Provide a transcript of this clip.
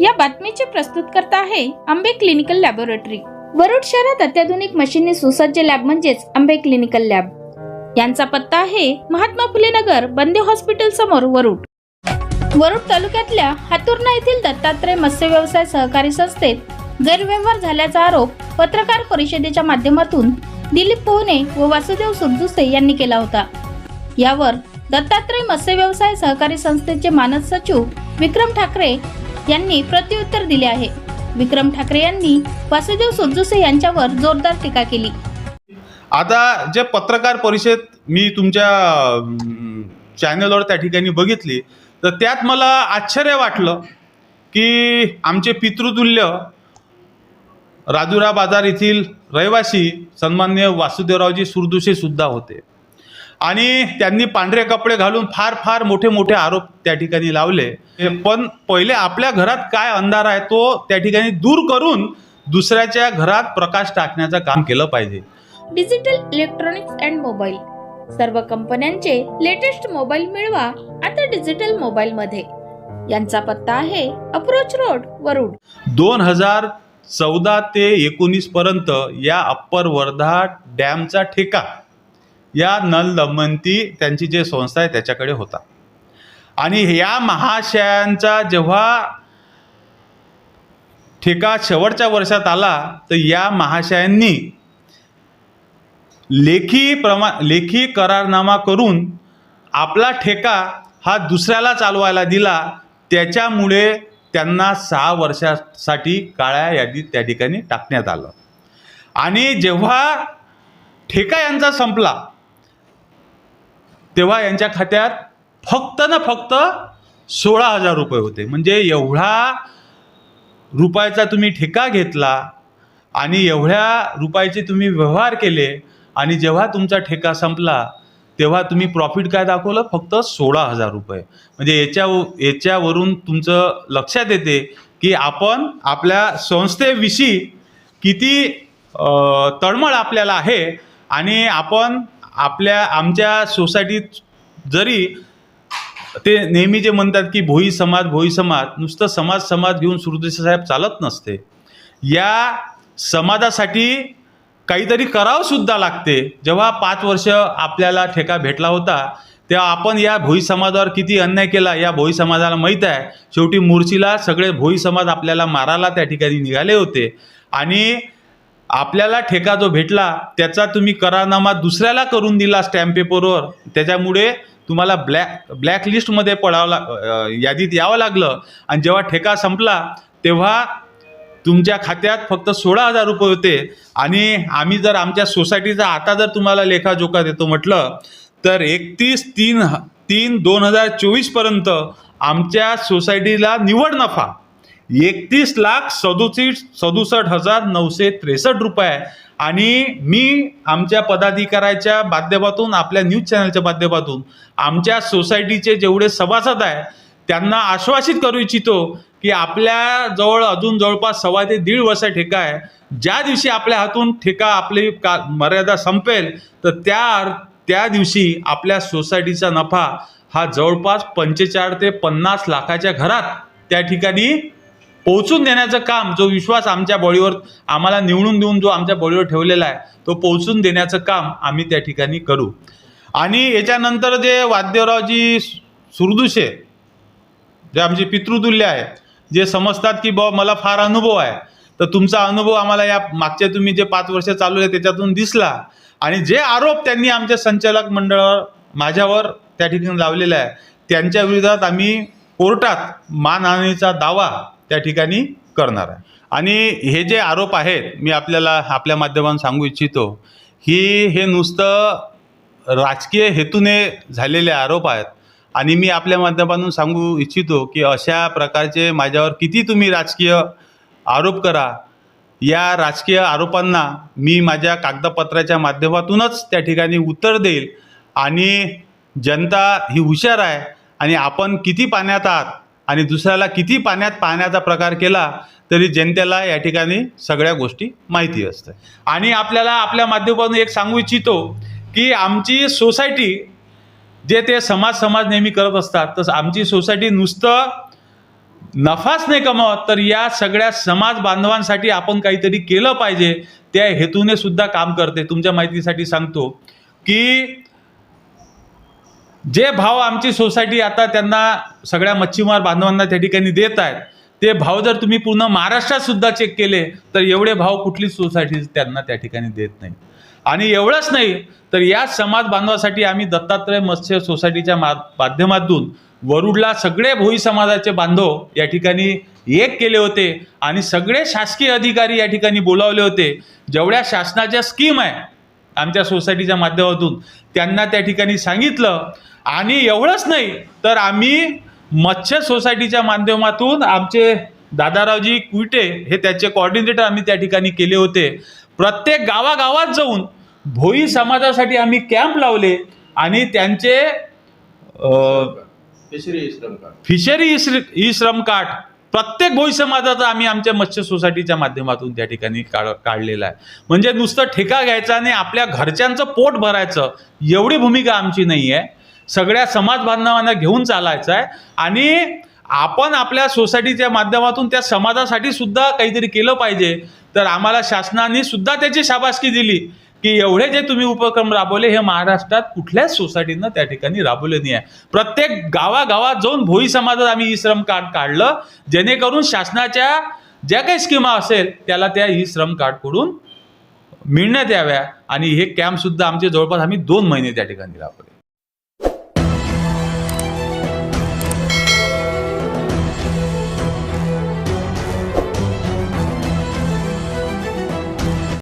या बातमीचे प्रस्तुतकर्ता आहे आंबे क्लिनिकल लॅबोरेटरी. वरुड शहरात अत्याधुनिक मशीनने सुसज्ज लॅब म्हणजेच आंबे क्लिनिकल लॅब. यांचा पत्ता आहे महात्मा फुले नगर बंदे हॉस्पिटल समोर वरुड. वरुड तालुक्यातल्या हातुर्णा येथील दत्तात्रय मत्स्य व्यवसाय सहकारी संस्थेत गैरव्यवहार झाल्याचा आरोप पत्रकार परिषदेच्या माध्यमातून दिलीप पोहणे व वासुदेव सुरदुसे यांनी केला होता. यावर दत्तात्रय मत्स्य व्यवसाय सहकारी संस्थेचे मानद सचिव विक्रम ठाकरे यांनी प्रत्युत्तर दिले आहे. विक्रम ठाकरे यांनी वासुदेव सोजुसे यांच्यावर जोरदार टीका केली. आता जे पत्रकार परिषद मी तुमच्या चॅनलवर त्या ठिकाणी बघितली तर त्यात मला आश्चर्य वाटलं की आमचे पितृतुल्य राजुरा बाजार येथील रहिवासी सन्मान्य वासुदेवरावजी सुरदुशे सुद्धा होते. आणि त्यांनी पांढरे कपडे घालून फार फार मोठे मोठे आरोप त्या ठिकाणी लावले. पण पहिले आपल्या घरात काय अंधार आहे तो त्या ठिकाणी दूर करून दुसऱ्याच्या घरात प्रकाश टाकण्याचं काम केलं पाहिजे. डिजिटल इलेक्ट्रॉनिक्स अँड मोबाईल सर्व कंपन्यांचे लेटेस्ट मोबाईल मिळवा आता डिजिटल मोबाईल मध्ये. यांचा पत्ता आहे अप्रोच रोड वरुड. दोन हजार चौदा ते एकोणीस पर्यंत या अप्पर वर्धा डॅमचा ठेका या नल दमंती त्यांची जे संस्था आहे त्याच्याकडे होता. आणि या महाशयांचा जेव्हा ठेका शेवटच्या वर्षात आला तर या महाशयांनी लेखी प्रमा लेखी करारनामा करून आपला ठेका हा दुसऱ्याला चालवायला दिला. त्याच्यामुळे त्यांना सहा वर्षासाठी काळ्या यादीत त्या ठिकाणी टाकण्यात आलं. आणि जेव्हा ठेका यांचा संपला तेव्हा यांच्या खात्यात फक्त ना फक्त सोळा हजार रुपये होते. म्हणजे एवढा रुपयाचा तुम्ही ठेका घेतला आणि एवढ्या रुपयाचे तुम्ही व्यवहार केले आणि जेव्हा तुमचा ठेका संपला तेव्हा तुम्ही प्रॉफिट काय दाखवलं? फक्त सोळा हजार रुपये. म्हणजे याच्या याच्यावरून तुमचं लक्षात येते की आपण आपल्या संस्थेविषयी किती तळमळ आपल्याला आहे आणि आपण आपल्या आमच्या सोसायटीत जरी ते नेहमी जे म्हणतात की भोई समाज भोई समाज नुसतं समाज समाज घेऊन सुरदेश साहेब चालत नसते. या समाजासाठी काहीतरी करावंसुद्धा लागते. जेव्हा पाच वर्ष आपल्याला ठेका भेटला होता तेव्हा आपण या भोई समाजावर किती अन्याय केला या भोई समाजाला माहीत आहे. शेवटी मोर्चीला सगळे भोई समाज आपल्याला मारायला त्या ठिकाणी निघाले होते. आणि आपल्याला ठेका जो भेटला त्याचा तुम्ही करारनामा दुसऱ्याला करून दिला स्टॅम्प पेपरवर त्याच्यामुळे तुम्हाला ब्लॅक ब्लॅक लिस्टमध्ये पडावं ला यादीत यावं लागलं. आणि जेव्हा ठेका संपला तेव्हा तुमच्या खात्यात फक्त सोळा हजार रुपये होते. आणि आम्ही जर आमच्या सोसायटीचा आता जर तुम्हाला लेखाजोखा देतो म्हटलं तर एकतीस तीन तीन दोन हजार चोवीसपर्यंत आमच्या सोसायटीला निवड नफा. एकतीस लाख सदोतीस सदुसष्ट हजार नऊशे त्रेसष्ट रुपये आणि मी आमच्या पदाधिकाऱ्याच्या माध्यमातून आपल्या न्यूज चॅनलच्या माध्यमातून आमच्या सोसायटीचे जेवढे सभासद आहे त्यांना आश्वासित करू इच्छितो की आपल्या जवळ अजून जवळपास सव्वा ते दीड वर्ष ठेका आहे. ज्या दिवशी आपल्या हातून ठेका आपली का मर्यादा संपेल तर त्या त्या दिवशी आपल्या सोसायटीचा नफा हा जवळपास पंचेचाळीस ते पन्नास लाखाच्या घरात त्या ठिकाणी पोहोचून देण्याचं काम जो विश्वास आमच्या बॉडीवर आम्हाला निवडून देऊन जो आमच्या बॉडीवर ठेवलेला आहे तो पोहोचून देण्याचं काम आम्ही त्या ठिकाणी करू. आणि याच्यानंतर जे वाद्यरावजी सुरदुशे जे आमचे पितृतुल्य आहे जे समजतात की बा मला फार अनुभव आहे. तर तुमचा अनुभव आम्हाला या मागच्या तुम्ही जे पाच वर्ष चालू आहे त्याच्यातून दिसला. आणि जे आरोप त्यांनी आमच्या संचालक मंडळावर माझ्यावर त्या ठिकाणी लावलेला आहे त्यांच्या विरोधात आम्ही कोर्टात मानहानीचा दावा त्या ठिकाणी करणार आहे. आणि हे जे आरोप आहेत मी आपल्याला आपल्या माध्यमातून सांगू इच्छितो ही हे नुसतं राजकीय हेतूने झालेले आरोप आहेत. आणि मी आपल्या माध्यमातून सांगू इच्छितो की अशा प्रकारचे माझ्यावर किती तुम्ही राजकीय आरोप करा. या राजकीय आरोपांना मी माझ्या कागदपत्राच्या माध्यमातूनच त्या ठिकाणी उत्तर देईल. आणि जनता ही हुशार आहे. आणि आपण किती पाण्यात आहात आणि दुसऱ्याला किती पाण्यात पाहण्याचा प्रकार केला तरी जनतेला या ठिकाणी सगळ्या गोष्टी माहिती असते. आणि आपल्याला आपल्या माध्यमातून एक सांगू इच्छितो की आमची सोसायटी जे ते समाज समाज नेहमी करत असतात तसं आमची सोसायटी नुसतं नफाच नाही कमवत तर या सगळ्या समाज बांधवांसाठी आपण काहीतरी केलं पाहिजे त्या हेतूने सुद्धा काम करते. तुमच्या माहितीसाठी सांगतो की जे भाव आमची सोसायटी आता त्यांना सगळ्या मच्छीमार बांधवांना त्या ठिकाणी देत आहेत ते भाव जर तुम्ही पूर्ण महाराष्ट्रात सुद्धा चेक केले तर एवढे भाव कुठलीच सोसायटी त्यांना त्या ठिकाणी देत नाही. आणि एवढंच नाही तर या समाज बांधवासाठी आम्ही दत्तात्रय मत्स्य सोसायटीच्या मा माध्यमातून वरुडला सगळे भोई समाजाचे बांधव या ठिकाणी एक केले होते आणि सगळे शासकीय अधिकारी या ठिकाणी बोलावले होते. जेवढ्या शासनाच्या स्कीम आहे आमच्या सोसायटीच्या माध्यमातून त्यांना त्या ठिकाणी सांगितलं. आणि एवढंच नाही तर आम्ही मत्स्य सोसायटीच्या माध्यमातून आमचे दादारावजी कुईटे हे त्याचे कॉर्डिनेटर आम्ही त्या ठिकाणी केले होते. प्रत्येक गावागावात जाऊन भोई समाजासाठी आम्ही कॅम्प लावले आणि त्यांचे फिशरी श्रम कार्ड फिशरी ई श्र- ई श्रम कार्ड प्रत्येक भोई समाजाचा आम्ही आमच्या मत्स्य सोसायटीच्या माध्यमातून त्या ठिकाणी काढ काढलेला आहे. म्हणजे नुसतं ठेका घ्यायचा आणि आपल्या घरच्यांचं पोट भरायचं एवढी भूमिका आमची नाही आहे. सगळ्या समाज बांधवांना घेऊन चालायचं आहे. आणि आपण आपल्या सोसायटीच्या माध्यमातून त्या समाजासाठी सुद्धा काहीतरी केलं पाहिजे. तर आम्हाला शासनाने सुद्धा त्याची शाबासकी दिली. की एवढे जे तुम्ही उपक्रम राबवले हे महाराष्ट्रात कुठल्याच सोसायटीनं त्या ठिकाणी राबवले नाही आहे प्रत्येक गावागावात जाऊन भोई समाजात आम्ही ई श्रम कार्ड काढलं जेणेकरून शासनाच्या ज्या काही स्कीमा असेल त्याला त्या ई श्रम कार्डकडून मिळण्यात याव्या. आणि हे कॅम्पसुद्धा आमचे जवळपास आम्ही दोन महिने त्या ठिकाणी राबवले.